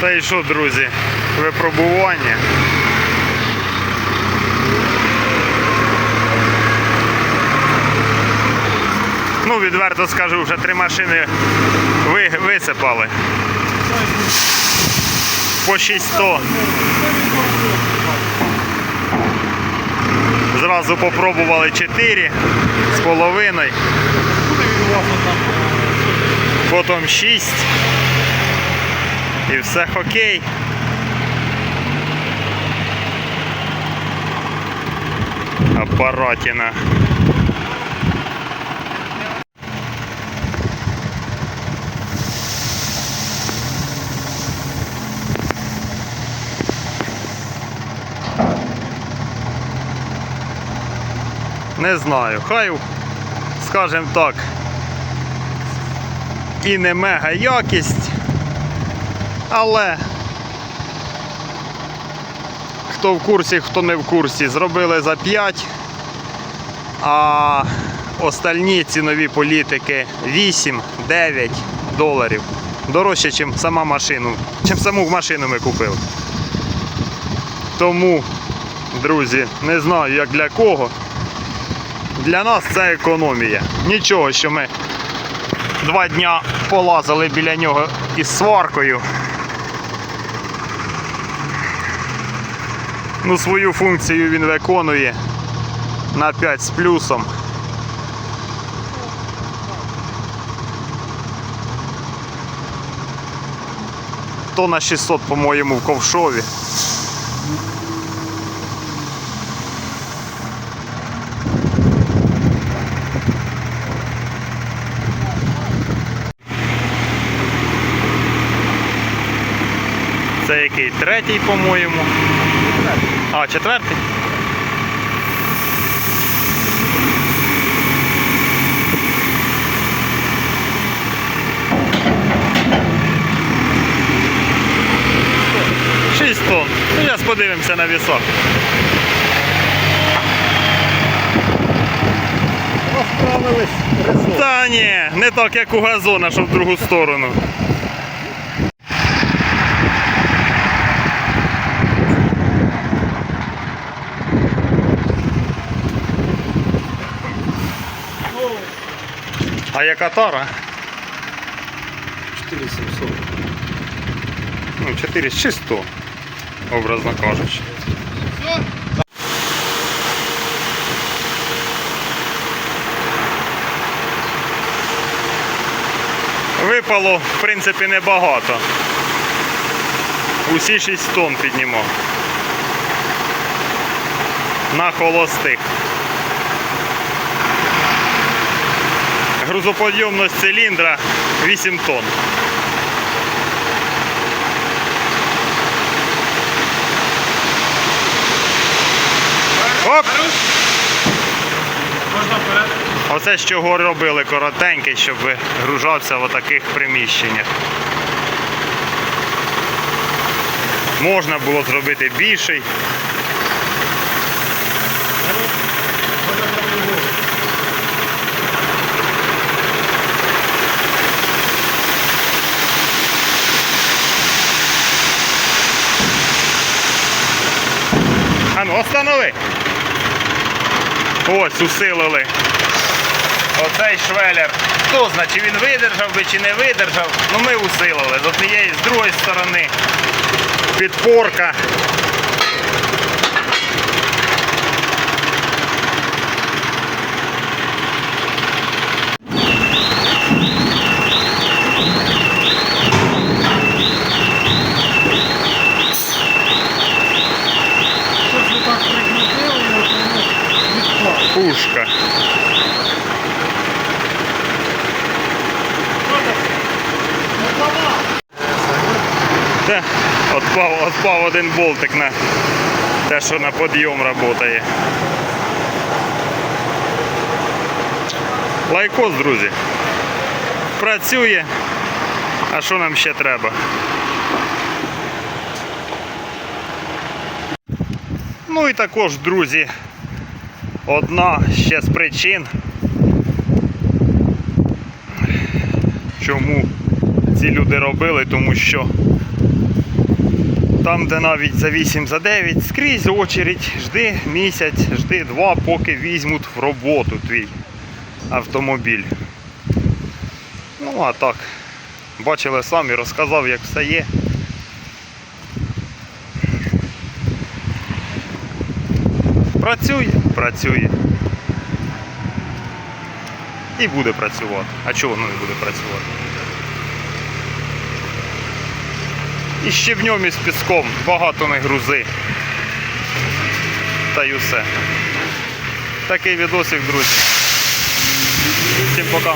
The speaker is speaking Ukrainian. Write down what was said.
Та і що, друзі, випробування. Ну, відверто скажу, вже три машини ви, висипали. По 600. Зразу попробували 4 з половиною, потім 6. І все окей. Апаратіна. Не знаю, хай, скажем так, і не мега якість, але хто в курсі, хто не в курсі, зробили за 5, а остальні цінові політики 8-9 доларів. Дорожче, ніж сама машину, чим саму машину ми купили. Тому, друзі, не знаю як для кого. Для нас це економія. Нічого, що ми два дня полазили біля нього із сваркою. Ну, свою функцію він виконує на 5 з плюсом. То на 600, по-моєму, в ковшові. Це який? Третій, по-моєму. А, четвертий? Шість тонн. Ну, зараз подивимося на вісок. Розправились. Та ні, не так, як у газона, що в другу сторону. А яка тара? 4700. Ну, 4 чисто, образно кажучи. Випало, в принципі, небагато. Усі 6 тонн піднімав. На холостих. Грузоподйомність циліндра 8 тонн. Оп! Можна вперед? Оце з чого робили коротенький, щоб вигружався в таких приміщеннях. Можна було зробити більший. А ну, останови! Ось, усилили. Оцей швелер. Хто знає, чи він видержав би, чи не видержав. Ну ми усилили. З однієї, з другої сторони. Підпорка. Та, отпав, отпав один болтик на те, що на підйом працює. Лайкос, друзі. Працює. А що нам ще треба? Ну і також, друзі, одна ще з причин, чому ці люди робили, тому що Там, де навіть за 8, за 9, скрізь очередь, жди місяць, жди два, поки візьмуть в роботу твій автомобіль. Ну а так, бачили самі, розказав, як все є. Працює, працює. І буде працювати. А чого воно не буде працювати? І щебнем ньому з піском, багато не грузи. Та й усе. Такий відосик, друзі. Всім пока.